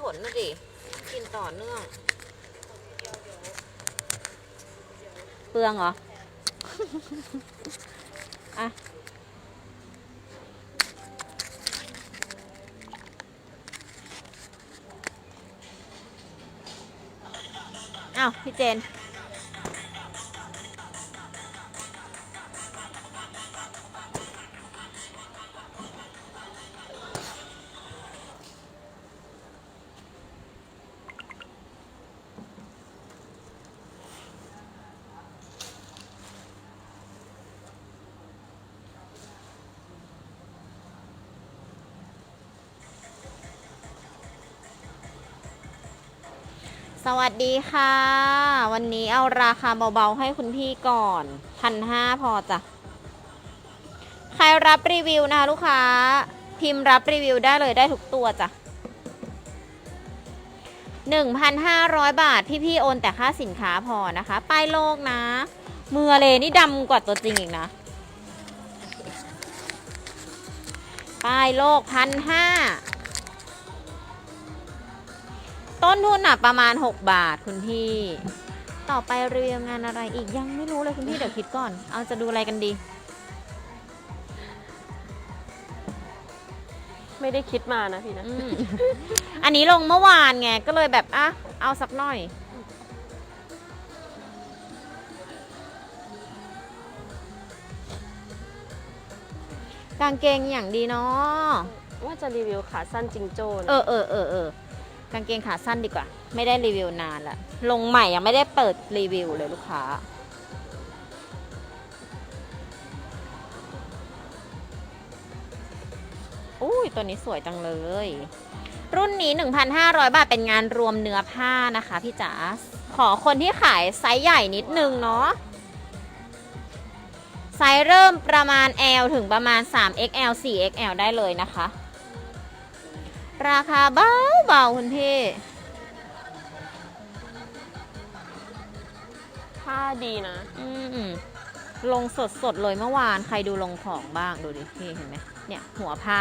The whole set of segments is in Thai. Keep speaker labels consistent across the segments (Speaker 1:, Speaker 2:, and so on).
Speaker 1: ผลนะดิกินต่อเนื่อง เปลืองเหรอ อะ อ้าว พี่เจน สวัสดีค่ะ วันนี้เอาราคาเบาๆให้คุณพี่ก่อนพันห้าพอจ้ะ ใครรับรีวิวนะคะลูกค้า พิมพ์รับรีวิวได้เลยได้ทุกตัวจ้ะ1,500บาท พี่ๆโอนแต่ค่าสินค้าพอนะคะ ป้ายโลกนะ เมือเลนี่ดำกว่าตัวจริงอีกนะ ป้ายโลกพันห้า ต้นทุนอะประมาณ 6 บาทคุณพี่ ต่อไปรีวิวงานอะไรอีกยังไม่รู้เลยคุณพี่เดี๋ยวคิดก่อน เอาจะดูอะไรกันดี
Speaker 2: ไม่ได้คิดมานะพี่นะ
Speaker 1: อืม อันนี้ลงเมื่อวานไง ก็เลยแบบ อะ เอาสักหน่อย กางเกงอย่างดีเนาะ
Speaker 2: ว่าจะรีวิวขาสั้นจิงโจ้นะ
Speaker 1: เออเออเออเออ กางเกงขาสั้นดีกว่า ไม่ได้รีวิวนานละลงใหม่ยังไม่ได้เปิดรีวิวเลยลูกค้า อุ้ยตัวนี้สวยจังเลย รุ่นนี้ 1,500 บาทเป็นงานรวมเนื้อผ้านะคะพี่จ๋าขอคนที่ขายไซส์ใหญ่นิดนึงเนาะไซส์เริ่มประมาณ L ถึงประมาณ 3XL 4XL ได้เลยนะคะ ราคาเบาเบาๆคุณพี่
Speaker 2: ผ้าดีนะ
Speaker 1: อืมลงสดสดๆเลยเมื่อวานใครดูลงของบ้างดูดิพี่เห็นไหมเนี่ย หัวผ้า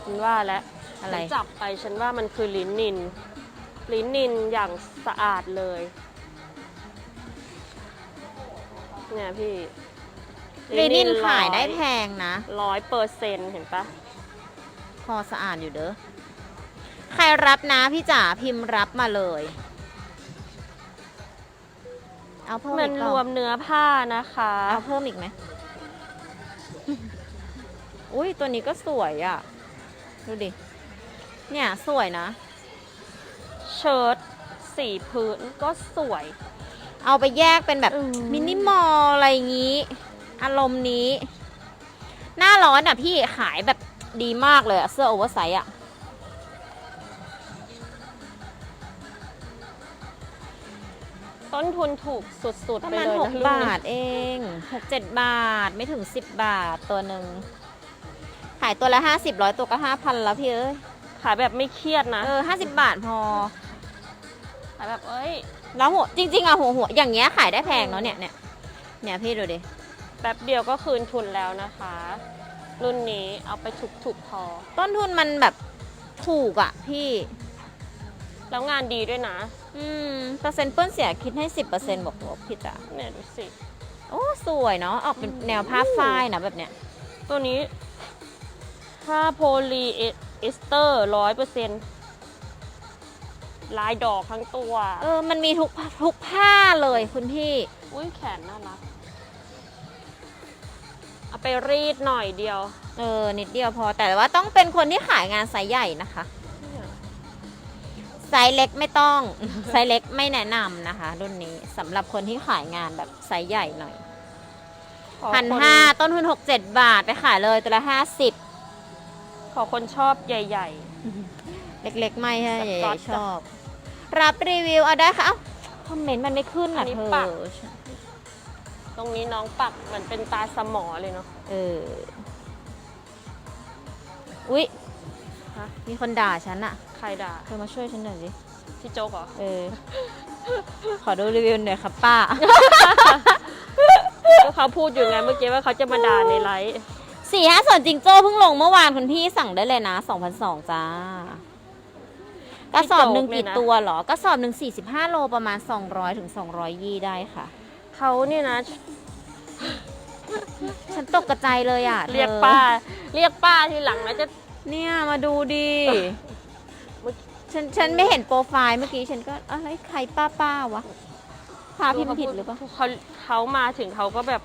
Speaker 2: ฉันว่าแล้ว
Speaker 1: อะไร
Speaker 2: ฉันจับไปฉันว่ามันคือลิ้นนิน ลิ้นนินอย่างสะอาดเลย เนี่ยพี่
Speaker 1: รีนินขายได้แพงนะ
Speaker 2: ร้อยเปอร์เซ็นต์เห็นปะ
Speaker 1: พอสะอาดอยู่เด้อ ใครรับนะพี่จ๋าพิมพ์รับมาเลย เอาเพิ่ม
Speaker 2: มั
Speaker 1: อี
Speaker 2: น
Speaker 1: กเป
Speaker 2: ร
Speaker 1: ล่าว
Speaker 2: มเนื้อผ้านะคะ
Speaker 1: เอาเพิ่มอีกไหม อุ้ยตัวนี้ก็สวยอะ่ะ ดูดิ เนี่ยสวยนะ
Speaker 2: เชิ้ตสีพื้นก็สวย
Speaker 1: เอาไปแยกเป็นแบบ
Speaker 2: อืม
Speaker 1: มินิมอลอะไรอย่างนี้ อารมณ์นี้ หน้าร้อนอะพี่ขายแบบ ดีมากเลยอะเสื้อโอเวอร์ไซส์อะ
Speaker 2: ต้นทุนถูกสุด
Speaker 1: ป
Speaker 2: ๆ
Speaker 1: ระ
Speaker 2: ไป
Speaker 1: มาณ
Speaker 2: เลย
Speaker 1: ห
Speaker 2: นะ
Speaker 1: ก
Speaker 2: รุ่น
Speaker 1: บา
Speaker 2: นี้
Speaker 1: ทเองหกเจ็ดบาทไม่ถึงสิบบาทตัวหนึ่งขายตัวละห้าสิบร้อยตัวก็ห้าพันแล้วพี่เอ้ย
Speaker 2: ขายแบบไม่เครียดนะ
Speaker 1: เออห้าสิบบาทพอ
Speaker 2: ขายแบบเอ้ย
Speaker 1: แล้วหัวจริง ๆอะหัวหัวอย่างเงี้ยขายได้แพงเนาะเนี่ยเนี่ยเนี่ยพี่ดูดิ
Speaker 2: แป๊บเดียวก็คืนทุนแล้วนะคะ รุ่นนี้เอาไปถูกๆพอ
Speaker 1: ต้นทุนมันแบบถูกอะพี่
Speaker 2: แล้วงานดีด้วยนะ
Speaker 1: อืมเปอร์เซ็นต์เปื้อนเสียคิดให้สิบเปอร์เซ็นต์บวกลบพี่จ๋า
Speaker 2: เนี่ยดูสิ
Speaker 1: โอ้สวยเนาะออกเป็นแนวผ้าฝ้ายนะแบบเนี้ย
Speaker 2: ตัวนี้ผ้าโพลีเอสเตอร์ร้อยเปอร์เซ็นต์ลายดอกทั้งตัว
Speaker 1: เออ มันมีทุกทุกผ้าเลยคุณพี่
Speaker 2: อุ้ยแขนน่ารัก เอาไปรีดหน่อยเดียว
Speaker 1: เออ นิดเดียวพอแต่ว่าต้องเป็นคนที่ขายงานไซส์ใหญ่นะคะ ไซส์เล็กไม่ต้อง ไซส์เล็กไม่แนะนำนะคะ รุ่นนี้สำหรับคนที่ขายงานแบบไซส์ใหญ่หน่อย
Speaker 2: ขอ
Speaker 1: พัน
Speaker 2: คน
Speaker 1: ห้าต้นทุนหกเจ็ดบาทไปขายเลยตัวละห้าสิบ
Speaker 2: ขอคนชอบใหญ่
Speaker 1: เล็กๆ ไม่ใช่
Speaker 2: ส
Speaker 1: ให
Speaker 2: ก๊อ
Speaker 1: ญ่
Speaker 2: ต
Speaker 1: ๆชอบ รับรีวิวเอาได้ค่ะเอ้าคอมเมนต์มันไม่ขึ้น
Speaker 2: อั
Speaker 1: อะ
Speaker 2: นนี้
Speaker 1: เธ
Speaker 2: ปัก
Speaker 1: อ
Speaker 2: ๆ ตรงนี้น้องปักเหมือนเป็นตาสมอเลยเนาะ
Speaker 1: เออ อุ๊ย
Speaker 2: ฮะ
Speaker 1: มีคนด่าฉันอะ
Speaker 2: ใครด่า
Speaker 1: เธอมาช่วยฉันหน่อยสิ
Speaker 2: พี่โจ๊กเหรอ
Speaker 1: เออ ขอดูรีวิวหน่อยครับป้า
Speaker 2: ก็เขาพูดอยู่ไงเมื่อกี้ว่าเขาจะมาด่าในไลฟ์
Speaker 1: สี่ห้าส่วนจิงโจ้เพิ่งลงเมื่อวานคุณพี่สั่งได้เลยนะสองพันสองจ้ากระสอบหนึ่งกี่ตัวเหรอกระสอบหนึ่งสี่สิบห้าโลประมาณสองร้อยถึงสองร้อยยี่ได้ค่ะ
Speaker 2: เขาเนี่ยนะ
Speaker 1: ฉันตกกระจายเลยอะธอ
Speaker 2: เรียกป้า เรียกป้าทีหลังนะจะ
Speaker 1: เนี่ยมาดูดิ
Speaker 2: เมื่อ
Speaker 1: ฉันฉันไม่เห็นโปรไฟล์เมื่อกี้ฉันก็อะไรใครป้าป้าวะพาพิมพ์ผิดหรือเปล่า
Speaker 2: เขาเขามาถึงเขาก็แบบ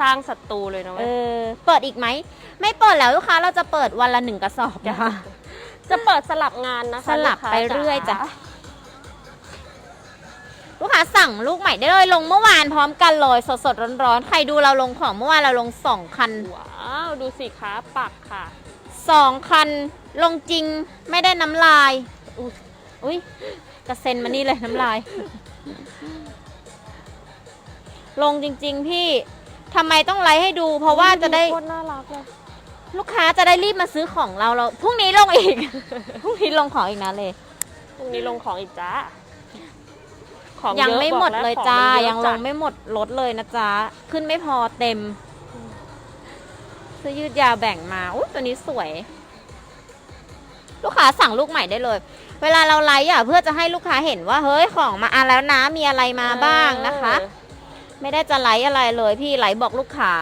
Speaker 2: สร้างศัตรูเลยนะ
Speaker 1: เอ
Speaker 2: เว้ย
Speaker 1: อเปิดอีกไหม ไม่เปิดแล้วลูกค้าเราจะเปิดวันละหนึ่งกระสอบนะคะ
Speaker 2: จะเปิดสลับงานนะคะ
Speaker 1: สลับ
Speaker 2: ลูกค้า
Speaker 1: ไปเรื่อยจ้ะ ลูกค้าสั่งลูกใหม่ได้เลยลงเมื่อวานพร้อมกันเลยสดสดๆร้อนๆใครดูเราลงของเมื่อวานเราลงสองคัน
Speaker 2: ว้าวดูสิคะปักค่ะ
Speaker 1: สองคันลงจริงไม่ได้น้ำลาย
Speaker 2: อุ๊ย
Speaker 1: อุ้ยกระเซ็นมานี่เลยน้ำลาย ลงจริง ๆ พี่ทำไมต้องไลฟ์ให้ดู เพราะว่าจะได้
Speaker 2: โคตรน่ารักเลย
Speaker 1: ลูกค้าจะได้รีบมาซื้อของเราเราพรุ่งนี้ลงอีกพรุ่งนี้ลงของอีกนะเลย
Speaker 2: พรุ่งนี้ลงของอีกจ้า ของ
Speaker 1: ยัง
Speaker 2: เอะ
Speaker 1: ไม่หมด
Speaker 2: บอกแว
Speaker 1: เลย
Speaker 2: ของ
Speaker 1: จ้า
Speaker 2: มันเอะ
Speaker 1: ยังลงไม่หมดลดเลยนะจ๊ะ ขึ้นไม่พอเต็มเสื้อยืดยาวแบ่งมาอุ้ตัวนี้สวย ลูกค้าสั่งลูกใหม่ได้เลย เวลาเราไลฟ์อะเพื่อจะให้ลูกค้าเห็นว่า เฮ้ยของมาอะแล้วนะมีอะไรมาบ้างนะคะ
Speaker 2: เออ
Speaker 1: ไม่ได้จะไลฟ์อะไรเลย พี่ไลฟ์บอกลูกค้า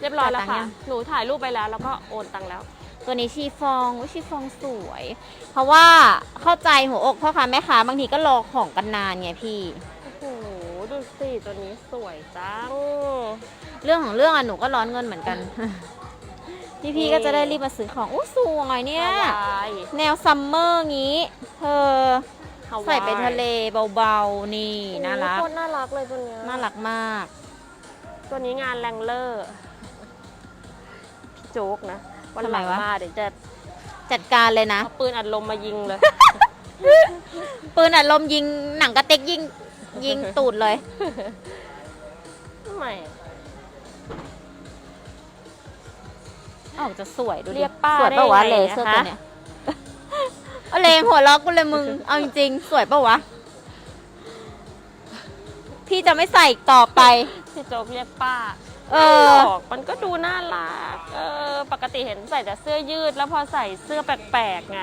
Speaker 2: เรียบร้อยแล้ว
Speaker 1: จ่ายตั
Speaker 2: ค่ะ
Speaker 1: งค์ยัง
Speaker 2: หนูถ่ายรูปไปแล้วแล้วก็โอนตังค์แล้ว
Speaker 1: ตัวนี้ชีฟองอุ๊ยชีฟองสวย เพราะว่าเข้าใจหัวอกพ่อค้าแม่ค้าบางทีก็รอของกันนานไงพี่
Speaker 2: โอ้โหดูสิตัวนี้สวยจัง
Speaker 1: เรื่องของเรื่องอะหนูก็ร้อนเงินเหมือนกัน พี่พี่ๆก็จะได้รีบมาซื้อของอู้สวยเนี่ย
Speaker 2: ฮาวาย
Speaker 1: แนวซัมเมอร์งี้เธอ
Speaker 2: ฮาวาย
Speaker 1: ใส่ไปทะเลเบาๆ นี่ น่ารัก
Speaker 2: โอ้โหโคตรน่ารักเลยตัวเนี้ย
Speaker 1: น่ารักมาก
Speaker 2: ตัวนี้งานแรงเลอร์พี่โจ๊กนะ วันหลัง
Speaker 1: ทำไมวะ
Speaker 2: มาเดี๋ยวจะ
Speaker 1: จัดการเลยนะ
Speaker 2: เอาปืนอัดลมมายิงเลย
Speaker 1: ปืนอัดลมยิงหนังกระเต็กยิงยิงตูดเลย
Speaker 2: ทำไม
Speaker 1: อาวจะสวยดูดิ
Speaker 2: เรียกป้า
Speaker 1: สวยปะวะ
Speaker 2: ได้
Speaker 1: เล
Speaker 2: ไง
Speaker 1: เซอร์
Speaker 2: นะคะ
Speaker 1: ตัวเนี้ยเอาเลงหัวล็อกกูเลยมึง เอาจริงๆสวยปะวะ พี่จะไม่ใส่อีกต่อไป
Speaker 2: พี่โจ๊กเรียกป้า
Speaker 1: เอ
Speaker 2: ไม่
Speaker 1: อ
Speaker 2: หรอกมันก็ดูน่ารัก เออป กติเห็นใส่แต่เสื้อยืด แล้วพอใส่เสื้อแปลกๆไง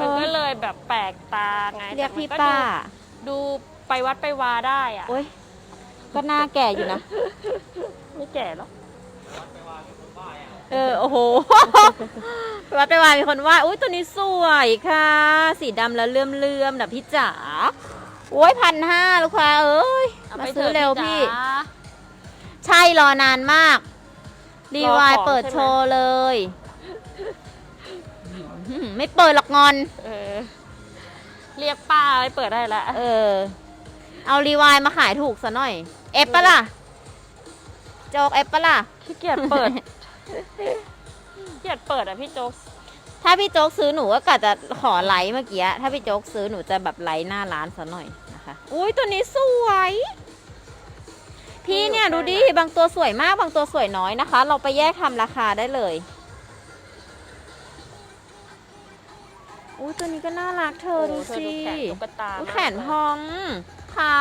Speaker 2: มันก็เลยแบบแปลกตาไง
Speaker 1: เรียก
Speaker 2: แต่มัน
Speaker 1: พี่
Speaker 2: ก็
Speaker 1: ป้า
Speaker 2: ดูดูไปวัดไปวาได้อะ
Speaker 1: โอ้ยก็หน้าแก่อยู่นะ
Speaker 2: ไม่แก่หรอก
Speaker 1: เออ โอ้โหไปวัดไปวานมีคนว่าอุ้ยตัวนี้สวยค่ะ สีดำแล้วเลื่อมเลื่อมๆนะพี่จ๋าโอ้ยพันห้าลูกค้าเอ้ย
Speaker 2: เอา
Speaker 1: มา
Speaker 2: ไป
Speaker 1: ซื้อ
Speaker 2: ถะ
Speaker 1: เร็ว
Speaker 2: จ๋า
Speaker 1: พี่ ใช่รอนานมาก รีวาย
Speaker 2: รอของ
Speaker 1: เปิด
Speaker 2: ใช่ไหม
Speaker 1: โชว์เลยอืมไม่เปิดหรอกงอน
Speaker 2: เออ เรียกป้าไปเปิดได้แล้ว
Speaker 1: เออ เอารีวายมาขายถูกซะหน่อย เอฟปะล่ะ โจกเอฟปะล่ะ
Speaker 2: ขี้เกียจเปิด ขี้เกียจเปิดอะพี่โจ๊ก
Speaker 1: ถ้าพี่โจ๊กซื้อหนูก็กะจะขอไลค์เมื่อกี้ ถ้าพี่โจ๊กซื้อหนูจะแบบไลค์หน้าร้านซะหน่อยนะคะ อุ้ยตัวนี้สวย พี่เนี่ยดูดิบางตัวสวยมากบางตัวสวยน้อยนะคะ เราไปแยกทำราคาได้เลยอุ้ยตัวนี้ก็น่ารักเธอดู
Speaker 2: โโหเธอ
Speaker 1: สิ
Speaker 2: ดูแขนตุ๊กตา
Speaker 1: อุ๊ย
Speaker 2: มาก
Speaker 1: แขนพองขา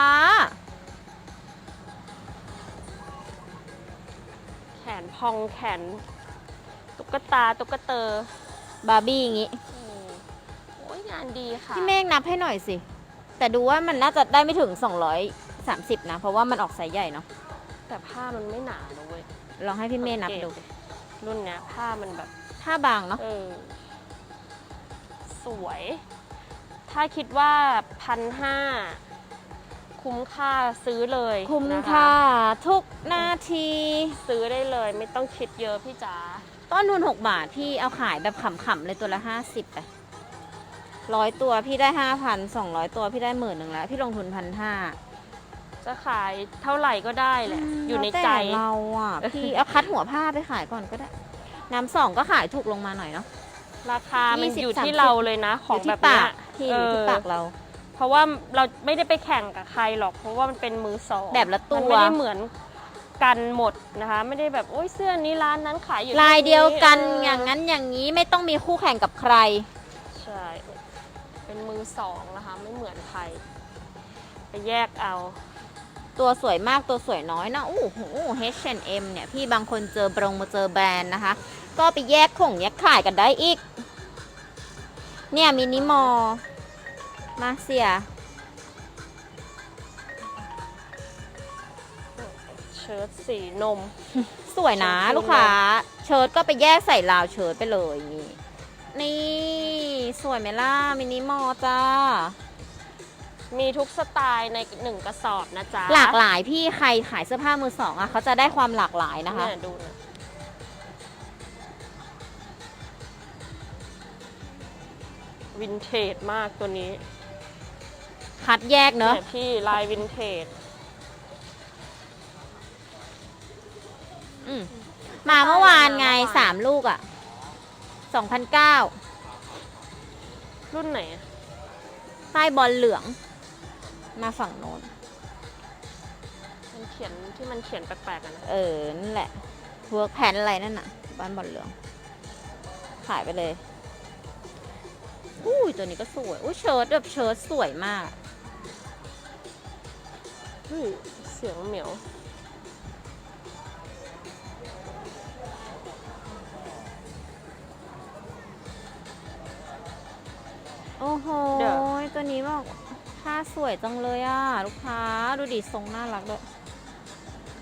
Speaker 2: แขนพองแขนตุ๊กตาตุ๊กเตอ
Speaker 1: บาร์บี้อย่างงี้
Speaker 2: อืมโอ้ยงานดีค่ะ
Speaker 1: พี่เมฆนับให้หน่อยสิ แต่ดูว่ามันน่าจะได้ไม่ถึง 230 นะ เพราะว่ามันออกไซส์ใหญ่เนาะ
Speaker 2: แต่ผ้ามันไม่หนานะเว้ย
Speaker 1: ลองให้พี่เมฆนับดู
Speaker 2: สังเกตรุ่นเนี้ยผ้ามันแบบ
Speaker 1: ถ้าบางเนาะ
Speaker 2: เออสวย ถ้าคิดว่าพันห้าคุ้มค่าซื้อเลย
Speaker 1: คุ้ม
Speaker 2: นะะ
Speaker 1: ค่าทุกนาที
Speaker 2: ซื้อได้เลยไม่ต้องคิดเยอะพี่จ๋า
Speaker 1: ต้นทุน6บาทพี่เอาขายแบบขำๆเลยตัวละ 50ไปร้อยตัวพี่ได้5,000 200ตัวพี่ได้หมื่นหนึ่งแล้ว พี่ลงทุนพันห้า
Speaker 2: จะขายเท่าไหร่ก็ได้แหละ อยู่ในใจ
Speaker 1: เราอะพี่เอาคัดหัวผ้าไปขายก่อนก็ได้ น้ำสองก็ขายถูกลงมาหน่อยเนาะ
Speaker 2: ราคามัน
Speaker 1: 20
Speaker 2: อยู่ที่
Speaker 1: 30
Speaker 2: เราเลยนะ ของ
Speaker 1: ยู่
Speaker 2: แบ
Speaker 1: ที่
Speaker 2: บเนี้
Speaker 1: ปายกพี่อยู่ที่
Speaker 2: เออ
Speaker 1: ปากเรา
Speaker 2: เพราะว่าเราไม่ได้ไปแข่งกับใครหรอก เพราะว่ามันเป็นมือสอง
Speaker 1: แบบละตัว
Speaker 2: มันไม่ได้เหมือนกันหมดนะคะ ไม่ได้แบบโอ้ยเสื้อนี้ร้านนั้นขายอยู่
Speaker 1: ลายเดียวกัน
Speaker 2: เอ
Speaker 1: ย่างนั้นอย่างนี้ไม่ต้องมีคู่แข่งกับใคร
Speaker 2: ใช่เป็นมือสองนะคะ ไม่เหมือนใคร ไปแยกเอา
Speaker 1: ตัวสวยมากตัวสวยน้อยนะโอ้โห H&M เนี่ย พี่บางคนเจอบรงมาเจอแบรนด์นะคะ ก็ไปแยกของแยกขายกันได้อีก เนี่ยมินิมอลมาเซีย
Speaker 2: เชิ้ตสีนม
Speaker 1: สวยนะ
Speaker 2: ชมพู
Speaker 1: ลูกค้า เชิ้ตก็ไปแยกใส่ราวเชิ้ตไปเลย นี่นี่สวยไหมล่ะมินิมอลจ้า
Speaker 2: มีทุกสไตล์ในหนึ่งกระสอบนะจ๊ะ
Speaker 1: หลากหลายพี่ใครขายเสื้อผ้ามือสองอะเขาจะได้ความหลากหลายนะคะ
Speaker 2: เนี่ยดูนะวินเทจมากตัวนี้
Speaker 1: คัดแยกเนอะ
Speaker 2: ยพี่ลายวินเทจ
Speaker 1: อืมมาเมื่อวานไงสามลูกอะสองพันเก้า
Speaker 2: รุ่นไหนอะ
Speaker 1: ใต้บอลเหลือง มาฝั่งโน้น
Speaker 2: มันเขียนที่มันเขียนแปลกๆอะนะ
Speaker 1: เออ นั่นแหละเวิร์กแพนอะไรนั่นน่ะ บ้านบอลเหลือง ขายไปเลยอุ้ยตัวนี้ก็สวยอุ้ยเชิ้ตแบบเชิ้ตสวยมาก
Speaker 2: เฮ้ยเสียงเหมียว
Speaker 1: โอ้โห
Speaker 2: เดี๋ยว
Speaker 1: ตัวนี้บอก ผ้าสวยจังเลยอะ ลูกค้าดูดิทรงน่ารักด้วย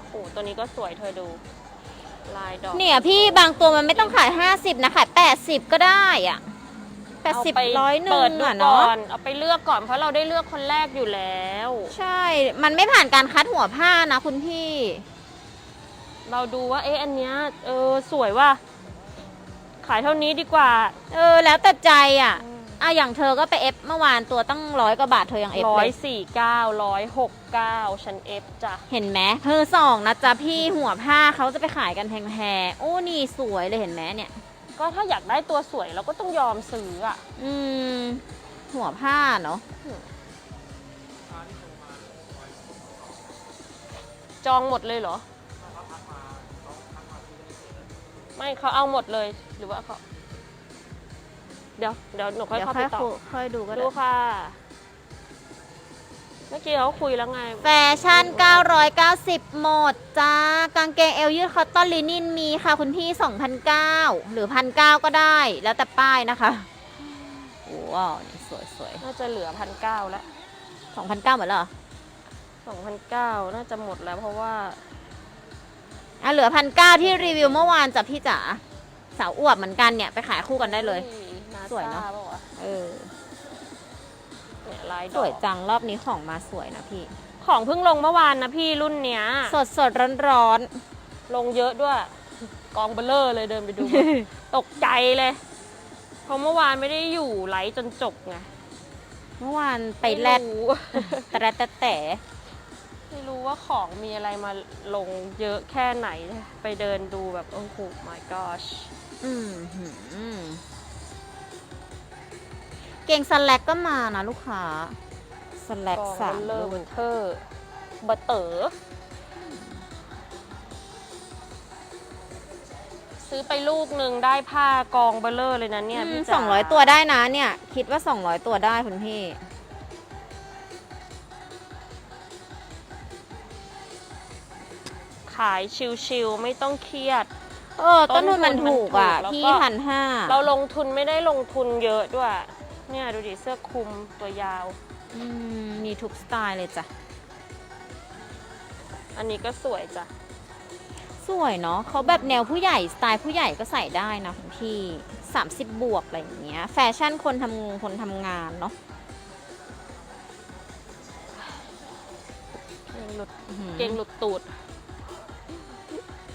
Speaker 2: โอ้ตัวนี้ก็สวยเธอดู ลายดอก
Speaker 1: เนี่ยพี่บางตัวมันไม่ต้องขาย 50 นะขาย 80 ก็ได้อะ
Speaker 2: เอาไป
Speaker 1: 80ร้อยหนึ่
Speaker 2: เปิด
Speaker 1: ง
Speaker 2: ดู
Speaker 1: อะ
Speaker 2: ก่
Speaker 1: เนาะ
Speaker 2: อนเอาไปเลือกก่อนเพราะเราได้เลือกคนแรกอยู่แล้ว
Speaker 1: ใช่ มันไม่ผ่านการคัดหัวผ้านะคุณพี่
Speaker 2: เราดูว่าเอ๊ะอันเนี้ยเออสวยว่ะขายเท่านี้ดีกว่า
Speaker 1: เออ แล้วแต่ใจอะ อะอย่างเธอก็ไปเอฟเมื่อวานตัวตั้งร้อยกว่าบาทเธอยังเอฟ
Speaker 2: ร้อ
Speaker 1: เลยย
Speaker 2: สี่เก้าร้อยหกเก้าชั้นเอฟจ้ะ
Speaker 1: เห็นไหมเธอสองนะจ๊ะพี่หัวผ้าเขาจะไปขายกันแพงๆโอ้นี่สวยเลยเห็นไหมเนี่ย
Speaker 2: ก็ถ้าอยากได้ตัวสวยเราก็ต้องยอมซื้ออะ
Speaker 1: อืม หัวผ้าเนาะ
Speaker 2: จองหมดเลยเหรอ ไม่เขาเอาหมดเลย หรือว่าเขา เดี๋ยวเดี๋ยวหนูค่อย
Speaker 1: เดี๋ยว
Speaker 2: เข้า
Speaker 1: ค่
Speaker 2: ไป
Speaker 1: อย
Speaker 2: ต่อ
Speaker 1: คุค่อยดูก็
Speaker 2: ดู
Speaker 1: ได้
Speaker 2: ค่ะ เมื่อกี้เขาคุยแล้วไง
Speaker 1: แฟชั่น 990 หมดจ้า กางเกงเอวยืดคอตตอนลินินมีค่ะคุณพี่ 2,009หรือ 1,009 ก็ได้ แล้วแต่ป้ายนะคะโอ้ว้าวนี่สวยสวย
Speaker 2: น่าจะเหลือพันเก้าแล้ว
Speaker 1: 2,009หมดแล้วเหรอ
Speaker 2: สองพันเก้าน่าจะหมดแล้วเพราะว่า
Speaker 1: อะ เหลือพันเก้าที่รีวิวเมื่อวานจ้ะพี่จ๋า สาวอวบเหมือนกันเนี่ย ไปขายคู่กันได้เลย
Speaker 2: นา
Speaker 1: สวยเนอะ
Speaker 2: ซาปะวะ
Speaker 1: เออ
Speaker 2: เนี่ยลายด
Speaker 1: ส
Speaker 2: อก
Speaker 1: วยจังรอบนี้ของมาสวยนะพี่
Speaker 2: ของเพิ่งลงเมื่อวานนะพี่รุ่นเนี้ย
Speaker 1: สดสดร้อนร้อน
Speaker 2: ลงเยอะด้วย กองเบลเลอร์เลยเดินไปดู ตกใจเลยเพราะเมื่อวานไม่ได้อยู่ไลฟ์จนจบไง
Speaker 1: เมื่อวานไปแลด
Speaker 2: ม่รู้
Speaker 1: แต่แต่แต่
Speaker 2: ไม่รู้ว่าของมีอะไรมาลงเยอะแค่ไหน ไปเดินดูแบบ โอ้โห my gosh
Speaker 1: อืมหืม เก่งสแลกก็มานะลูกค้าสแลก
Speaker 2: กอง
Speaker 1: สา
Speaker 2: เบ
Speaker 1: ม
Speaker 2: ลเลอร์
Speaker 1: ลู
Speaker 2: วิ
Speaker 1: ก
Speaker 2: นเทอร์บัตเตอร์ซื้อไปลูกหนึ่งได้ผ้ากองเบลเลอร์เลยนะเนี่ยพี่
Speaker 1: ส
Speaker 2: จ๋า
Speaker 1: องร้อยตัวได้นะเนี่ย คิดว่าสองร้อยตัวได้คุณพี่
Speaker 2: ขายชิวๆไม่ต้องเครียด
Speaker 1: เออ ต้นทุนมันถูกอะ
Speaker 2: ต้นทุนมันถูก
Speaker 1: พี่
Speaker 2: แล้วก็
Speaker 1: พันห้า
Speaker 2: เราลงทุนไม่ได้ลงทุนเยอะด้วย เนี่ยดูดิเสื้อคลุมตัวยาว
Speaker 1: อืมมีทุกสไตล์เลยจ้ะ
Speaker 2: อันนี้ก็สวยจ้ะ
Speaker 1: สวยเนาะเขาแบบแนวผู้ใหญ่สไตล์ผู้ใหญ่ก็ใส่ได้นะคุณพี่ 30 บวกอะไรอย่างเงี้ย แฟชั่นคนทำงงคนทำงานเนาะ
Speaker 2: เกงหลุด
Speaker 1: อื้อหือ
Speaker 2: เกงหลุดตูด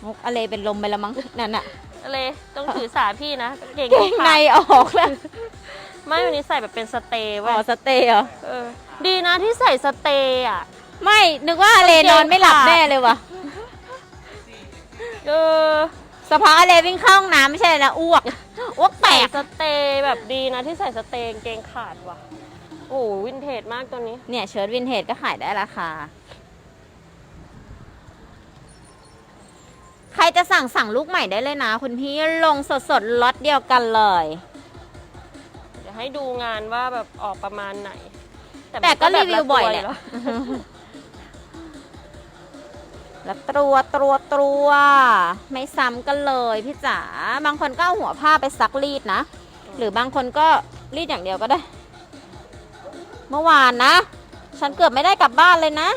Speaker 1: มุกอะไรเป็นลมไปแล้วมั้งนั่นอะ
Speaker 2: อะไรต้องถือสาพี่นะเกง
Speaker 1: เก่งใน
Speaker 2: ขาด
Speaker 1: ออกแล้ว
Speaker 2: ไม่วันนี้ใส่แบบเป็นสเตย์
Speaker 1: อ๋
Speaker 2: เว้
Speaker 1: อยสเตย์เหรอ
Speaker 2: เออ ดีนะที่ใส่สเตย์อะ
Speaker 1: ไม่ นึกว่าอเลนอนไม่หลับ
Speaker 2: ขาด
Speaker 1: แน่เลยวะ
Speaker 2: เออ
Speaker 1: สภาอเลวิ่งเข้าห้องน้ำไม่ใช่นะอ้วก อ้วกแต
Speaker 2: ใส่
Speaker 1: ก
Speaker 2: สเตย์แบบดีนะที่ใส่สเตย์กางเกงขาดว่ะ โอ้โหวินเทจมากตัวนี้
Speaker 1: เนี่ยเชิ้ตวินเทจก็ขายได้ราคา ใครจะสั่งสั่งลูกใหม่ได้เลยนะ คุณพี่ลงสดสดๆล็อตเดียวกันเลย
Speaker 2: เดี๋ยว ให้ดูงานว่าแบบออกประมาณไหน
Speaker 1: แต่ก็
Speaker 2: มัน
Speaker 1: รีวิวบ่อยแหละ
Speaker 2: แบบตัว
Speaker 1: แล้วตรัวตรัวตรัวไม่ซ้ำกันเลยพี่จ๋าบางคนก็เอาหัวผ้าไปซักรีดนะ หรือบางคนก็รีดอย่างเดียวก็ได้ เมื่อวานนะ ฉันเกือบไม่ได้กลับบ้านเลยนะ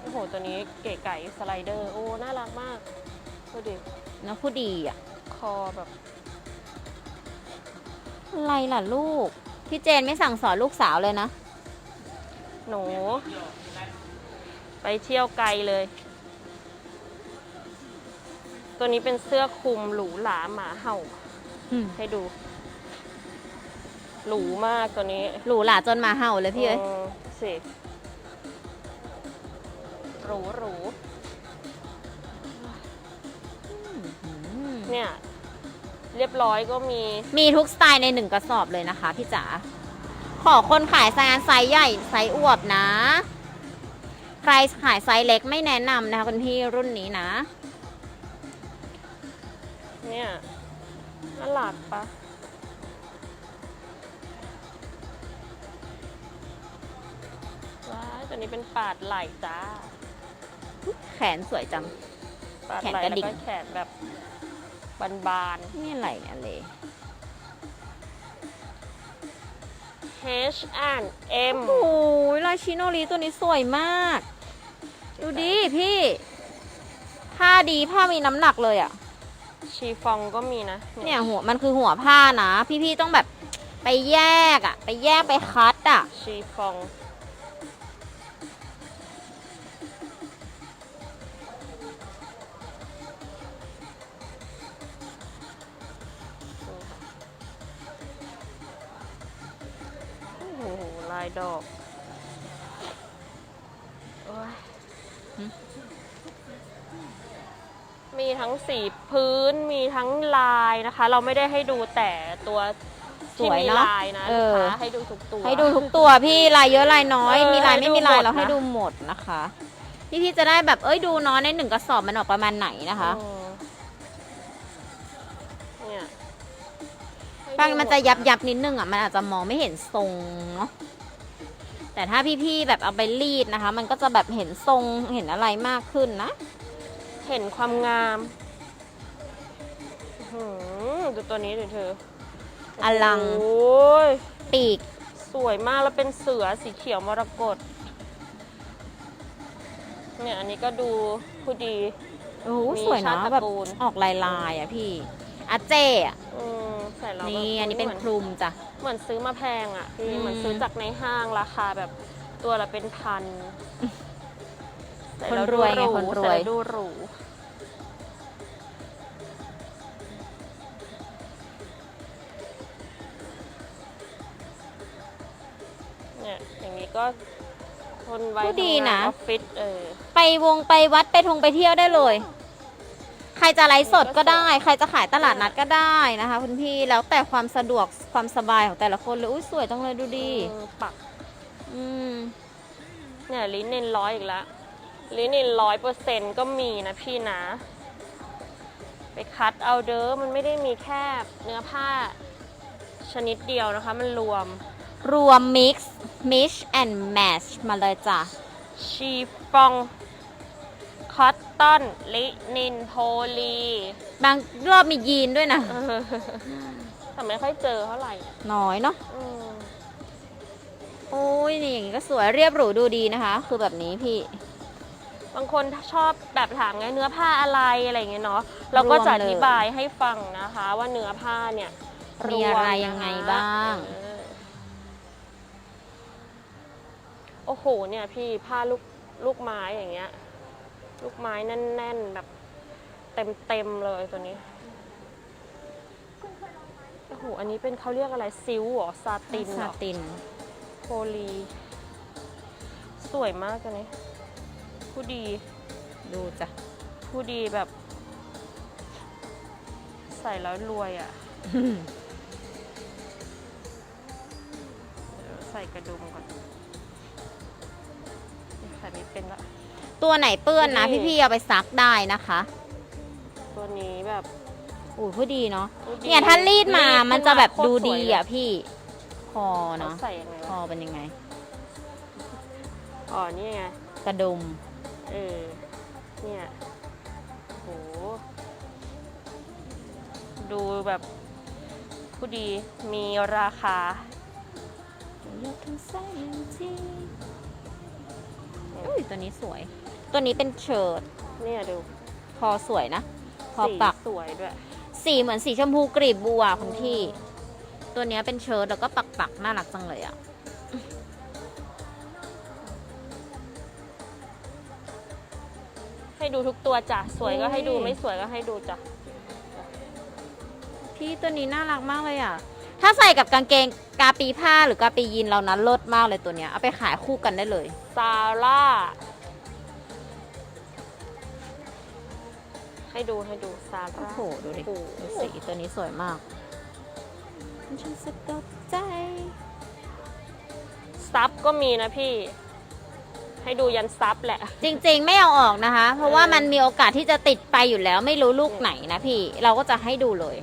Speaker 2: โอ้โห ตัวนี้เก๋ไก่สไลเดอร์ โอ้ น่ารักมากดูดิ
Speaker 1: นะผู้ดีอะ
Speaker 2: คอแบบ
Speaker 1: อะไรล่ะลูก พี่เจนไม่สั่งสอนลูกสาวเลยนะ
Speaker 2: หนู ไปเที่ยวไกลเลย ตัวนี้เป็นเสื้อคลุมหรูหราหมาเห่าให้ดู หรูมากตัวนี้
Speaker 1: หรูหราจนหมาเห่าเลยพี่เอ้ย
Speaker 2: ออสิหรูหรู เนี่ย เรียบร้อยก็มี
Speaker 1: มีทุกสไตล์ในหนึ่งกระสอบเลยนะคะพี่จ๋าขอคนขายไซส์ไซส์ใหญ่ไซส์อวบนะ ใครขายไซส์เล็กไม่แนะนำนะคะคุณพี่รุ่นนี้นะ
Speaker 2: เนี่ยน่ารักปะว้ายตัวนี้เป็นปาดไหล่จ้า
Speaker 1: แขนสวยจัง
Speaker 2: ปาด
Speaker 1: แขน
Speaker 2: ไหล่
Speaker 1: กระ
Speaker 2: แล้ว
Speaker 1: ดิ่ง
Speaker 2: ก็แขนแบบ บาน
Speaker 1: นี่อะไรเนี่ยเลย
Speaker 2: ๆ H and M
Speaker 1: โอ้ยลายชิโนริตัวนี้สวยมาก ดูดิพี่ ผ้าดีผ้ามีน้ำหนักเลยอะ่ะ
Speaker 2: ชีฟองก็มีนะ
Speaker 1: เนี่ยหัวมันคือหัวผ้านะ พี่ๆต้องแบบไปแยกอะ่ะ ไปแยกไปคัดอะ
Speaker 2: ชีฟองายดอกโอ้ย
Speaker 1: หึ
Speaker 2: มีทั้งสีพื้นมีทั้งลายนะคะ เราไม่ได้ให้ดูแต่ตัว
Speaker 1: ส
Speaker 2: ที่
Speaker 1: วย
Speaker 2: มี
Speaker 1: เนาะ
Speaker 2: ลายนะ
Speaker 1: เอ
Speaker 2: ลูก
Speaker 1: อ
Speaker 2: ค้าให้ดูทุกตัว
Speaker 1: ให้ดูทุกตัวพี่ลายเยอะลายน้อย
Speaker 2: เออ
Speaker 1: มีลายไม่มีลาย
Speaker 2: ให้ดูหมด
Speaker 1: เราให้
Speaker 2: นะ
Speaker 1: ดูหมดนะคะพี่พี่ๆจะได้แบบเอ้ยดูเน้อยในหนึ่งกระสอบมันออกประมาณไหนนะคะ
Speaker 2: อืมเนี่ยให้
Speaker 1: บาง
Speaker 2: ดู
Speaker 1: มันจะ
Speaker 2: หด
Speaker 1: ยับยับนิดนึงอะมันอาจจะมองไม่เห็นทรงเนาะ แต่ถ้าพี่ๆแบบเอาไปรีดนะคะ มันก็จะแบบเห็นทรงเห็นอะไรมากขึ้นนะ
Speaker 2: เห็นความงามอื้อหือดูตัวนี้ดิเธอ
Speaker 1: อลัง
Speaker 2: โอ้ย
Speaker 1: ปีก
Speaker 2: สวยมากแล้วเป็นเสือสีเขียวมรกตเนี่ยอันนี้ก็ดูผู้ดี
Speaker 1: โอ้โห
Speaker 2: มี
Speaker 1: สวย
Speaker 2: ชา
Speaker 1: นะ
Speaker 2: ติตระ
Speaker 1: แบบ
Speaker 2: กูล
Speaker 1: ออกลายลายๆอะพี่ อาเจอะ
Speaker 2: อืมใส่แล้วแบบ
Speaker 1: นี่อันนี้เป็น
Speaker 2: หมื
Speaker 1: คลุมจ้ะ
Speaker 2: เหมือนซื้อมาแพงอะพี่
Speaker 1: อืม
Speaker 2: เหมือนซื้อจากในห้างราคาแบบตัวละเป็นพันใส่
Speaker 1: คน
Speaker 2: แล้ว
Speaker 1: ร
Speaker 2: ดู
Speaker 1: วย
Speaker 2: ห
Speaker 1: ไง
Speaker 2: รู
Speaker 1: คนร
Speaker 2: ใส่
Speaker 1: วย
Speaker 2: แล้วดูหรู เนี่ยอย่างนี้ก็คนไว้
Speaker 1: ผู้ดี
Speaker 2: ทำงา
Speaker 1: นะ
Speaker 2: ออฟฟิศเออ
Speaker 1: ไปวงไปวัดไปทงไปเที่ยวได้เลยใค รจะไลฟ์สดก็ได้ ใครจะขายตลาดนัดก็ได้นะคะคุณพี่แล้วแต่ความสะดวกความสบายของแต่ละคนเลยอุ้ยสวยจังเลยดูดี
Speaker 2: อืมปัก
Speaker 1: อืม
Speaker 2: เนี่ยลิ้นเนนร้อยอีกแล้วลิ้นเนนร้อยเปอร์เซ็นต์ก็มีนะพี่นะ ไปคัดเอาเด้อมันไม่ได้มีแค่เนื้อผ้าชนิดเดียวนะคะ มันรวม
Speaker 1: รวม mix mix and match มาเลยจ้ะ
Speaker 2: ชีฟองคอต ตอน ลินินโพลี
Speaker 1: บางรอบมียีนด้วยนะ
Speaker 2: เออแต่ไม่ค่อยเจอเท่าไหร่
Speaker 1: น้อยเนาะ
Speaker 2: อืม
Speaker 1: โอ้ยนี่อย่างนี้ก็สวยเรียบหรูดูดีนะคะ คือแบบนี้พี่
Speaker 2: บางคนชอบแบบถามไงเนื้อผ้าอะไรอะไรอย่างเงี้ยเนาะเราก็จะอธิบายให้ฟังนะคะ ว่าเนื้อผ้าเนี่ย
Speaker 1: มีอะไร
Speaker 2: วมนค
Speaker 1: ยังไงบ้าง
Speaker 2: เออโอ้โหเนี่ยพี่ผ้าลูกลูกไม้อย่างเงี้ย ลูกไม้แน่น ๆ แบบเต็มเต็ม ๆ เลยตัวนี้โอ้โหอันนี้เป็นเขาเรียกอะไรซิลเหรอซาตินเหร
Speaker 1: ซา
Speaker 2: อ
Speaker 1: ติน
Speaker 2: โพลี สวยมากตัวนี้ ผู้ดี
Speaker 1: ดูจ้ะ
Speaker 2: ผู้ดีแบบ ใส่แล้วรวยอะ่ะเดี๋ยวใส่กระดุมก่อน ใส่ไม่เป็นละ
Speaker 1: ตัวไหนเปื้อนนะ
Speaker 2: นี่
Speaker 1: พี่ๆเอาไปซักได้นะคะ
Speaker 2: ตัวนี้แบบ
Speaker 1: อู้ผู้ดีเนาะ
Speaker 2: ผู้ดี
Speaker 1: เนี่ยถ้ารีดมา
Speaker 2: รีด
Speaker 1: มันจะแบบ
Speaker 2: ขึ้นมา
Speaker 1: ดู
Speaker 2: โคตรส
Speaker 1: ดี
Speaker 2: วยเลย
Speaker 1: อะพี่คอ
Speaker 2: เขา
Speaker 1: เนาะ
Speaker 2: ใส่ยังไง
Speaker 1: คอ
Speaker 2: วะ
Speaker 1: เป็นยังไง
Speaker 2: อ๋อนี่ไง
Speaker 1: กระดุม
Speaker 2: เออ เนี่ยโห ดูแบบผู้ดี มีราคา
Speaker 1: ยกทั้งไส้ที่อุ้ยตัวนี้สวย ตัวนี้เป็นเชิ้ต
Speaker 2: เนี่ยดู
Speaker 1: คอสวยนะคอ
Speaker 2: สี
Speaker 1: ปัก
Speaker 2: สวยด้วย
Speaker 1: สีเหมือนสีชมพูกรีบบัวคุณพี่ ตัวเนี้ยเป็นเชิ้ตแล้วก็ปักปักๆน่ารักจังเลยอะ
Speaker 2: ให้ดูทุกตัวจ้ะสวยก็ให้ดู
Speaker 1: อุ้ย
Speaker 2: ไม่สวยก็ให้ดูจ้ะ
Speaker 1: พี่ตัวนี้น่ารักมากเลยอะ ถ้าใส่กับกางเกงกาปีผ้าหรือกาปียีนเรานั้นเลิศมากเลยตัวเนี้ยเอาไปขายคู่กันได้เลย
Speaker 2: ซาร่า ให้ดูให้ดูซา
Speaker 1: โอ้
Speaker 2: ร่า
Speaker 1: โหดูดิ
Speaker 2: โอ้โห
Speaker 1: ดูสีตัวนี้สวยมากฉันสะกดใจ
Speaker 2: ซับก็มีนะพี่ ให้ดูยันซับแหละ
Speaker 1: จริงๆ ไม่เอาออกนะคะ เพราะว่า
Speaker 2: เออ
Speaker 1: มันมีโอกาสที่จะติดไปอยู่แล้ว ไม่รู้ลูกไหนนะพี่ เราก็จะให้ดูเลย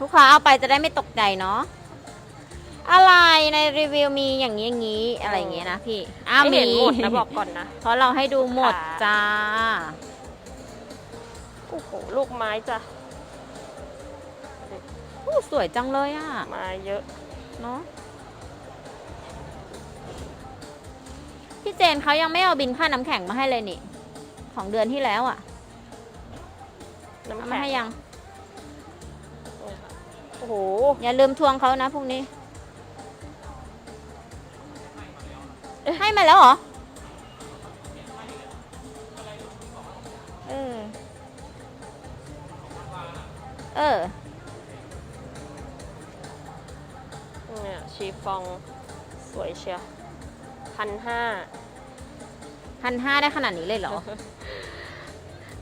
Speaker 1: ลูกค้าเอาไปจะได้ไม่ตกใจเนาะอะไรในรีวิวมีอย่างนี้อย่างนี้อะไรอย่างเงี้ยนะพี่อ้าว
Speaker 2: ให้
Speaker 1: มี
Speaker 2: เห็นหมดนะบอกก่อนนะ
Speaker 1: เพราะเราให้ดูหมด
Speaker 2: ค่ะ
Speaker 1: จ้า
Speaker 2: โอ้โห ลูกไม้จ้ะ
Speaker 1: อู้สวยจังเลยอะ
Speaker 2: ไม้เยอะ
Speaker 1: เนาะพี่เจนเขายังไม่เอาบินค่าน้ำแข็งมาให้เลยนี่ ของเดือนที่แล้วอะ
Speaker 2: น้ำ
Speaker 1: เอา
Speaker 2: แข็
Speaker 1: มางให้ยัง
Speaker 2: โอ้โห
Speaker 1: อย่าลืมทวงเขานะพรุ่งนี้ ให้มาแล้วเหรอ เออ เออ
Speaker 2: เนี่ยชีฟองสวยเชียวพันห้า
Speaker 1: พันห้าได้ขนาดนี้เลยเหรอ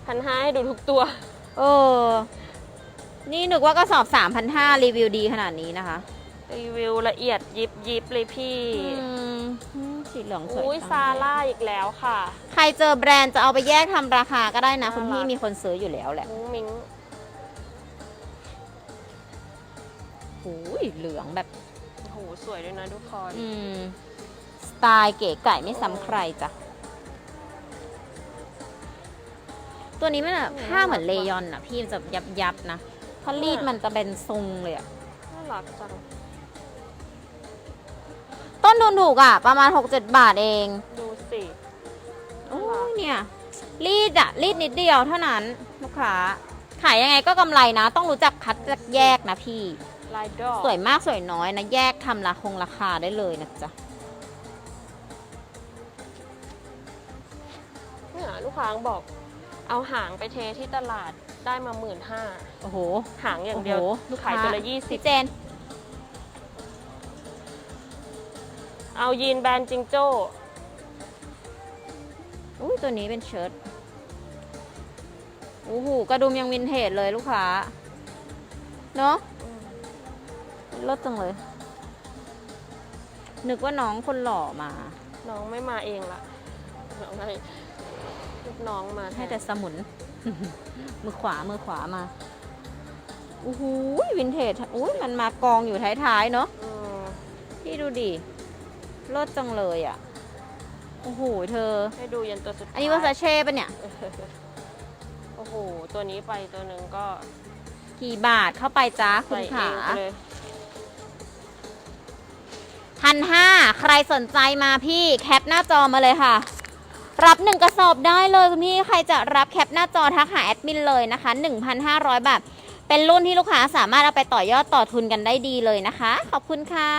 Speaker 2: พันห้าให้ดูทุกตัว
Speaker 1: เออ นี่นึกว่ากระสอบสามพันห้ารีวิวดีขนาดนี้นะคะ
Speaker 2: รีวิวละเอียดยิบยิบเลยพี่
Speaker 1: อืมอืมสีเหลืองสวย
Speaker 2: อุ้ย
Speaker 1: จัง
Speaker 2: ซาร่าอีกแล้วค่ะ
Speaker 1: ใครเจอแบรนด์จะเอาไปแยกทำราคาก็ได้นะ
Speaker 2: น่ารัก
Speaker 1: คุณพี่มีคนซื้ออยู่แล้วแหละ
Speaker 2: มุ้งมิ้ง
Speaker 1: โอ้ยเหลืองแบบ
Speaker 2: โอ้โหสวยด้วยนะทุกคน
Speaker 1: อืมสไตล์เก๋ไก่ไม่ซ้ำใครจ้ะ ตัวนี้มันแบบผ้าเหมือนเลยอนอะพี่มันจะยับยับๆนะถ้ารีดมันจะเป็นทรงเลยอะ
Speaker 2: น่ารักจัง
Speaker 1: ต้นทุนถูกอะประมาณ 6-7 บาทเอง
Speaker 2: ดูสิ
Speaker 1: โอ้ยเนี่ย รีดอะรีดนิดเดียวเท่านั้น ลูกค้า ขายยังไงก็กำไรนะ ต้องรู้จักคัดจักแยกนะพี่
Speaker 2: ลายดอก
Speaker 1: สวยมากสวยน้อยนะ แยกทำราคงราคาได้เลยนะจ๊ะ
Speaker 2: เนี่ยลูกค้าบอก เอาหางไปเทที่ตลาดได้มาหมื่นห้า
Speaker 1: โอ้โห
Speaker 2: หางอย่างเดียว
Speaker 1: โอ้โหลูกค้า
Speaker 2: ขายตัวละยี่สิบ
Speaker 1: พี่เจน
Speaker 2: เอายีนแบรนด์จิงโจ้
Speaker 1: อุ้ยตัวนี้เป็นเชิ้ตโอ้โหกระดุมยังวินเทจเลยลูกค้า เนอะ ลดจังเลย นึกว่าน้องคนหล่อมา
Speaker 2: น้องไม่มาเองละน้องให้ลูกน้องมา
Speaker 1: ให้
Speaker 2: ทน
Speaker 1: แต่สมุน มือขวา มือขวามาโอ้โหวินเทจอุ้ยมันมากองอยู่ท้ายๆเนอะ
Speaker 2: อืม
Speaker 1: พี่ดูดิลดจังเลยอะโอ้โหเธอ
Speaker 2: ให้ดูยันตัวสุดท้าย
Speaker 1: อันนี้ว่าซาเช่ปะเนี่ย
Speaker 2: โอ้โห ตัวนี้ไปตัวหนึ่งก็
Speaker 1: กี่บาทเข้าไปจ้าคุ
Speaker 2: ใส่
Speaker 1: ณ
Speaker 2: เอ
Speaker 1: ขาง
Speaker 2: ไปเลย
Speaker 1: พันห้าใครสนใจมาพี่แคปหน้าจอมาเลยค่ะ รับหนึ่งกระสอบได้เลยคุณพี่ใครจะรับแคปหน้าจอทักหาแอดมินเลยนะคะ1,500 บาท เป็นรุ่นที่ลูกค้าสามารถเอาไปต่อยอดต่อทุนกันได้ดีเลยนะคะ ขอบคุณค่ะ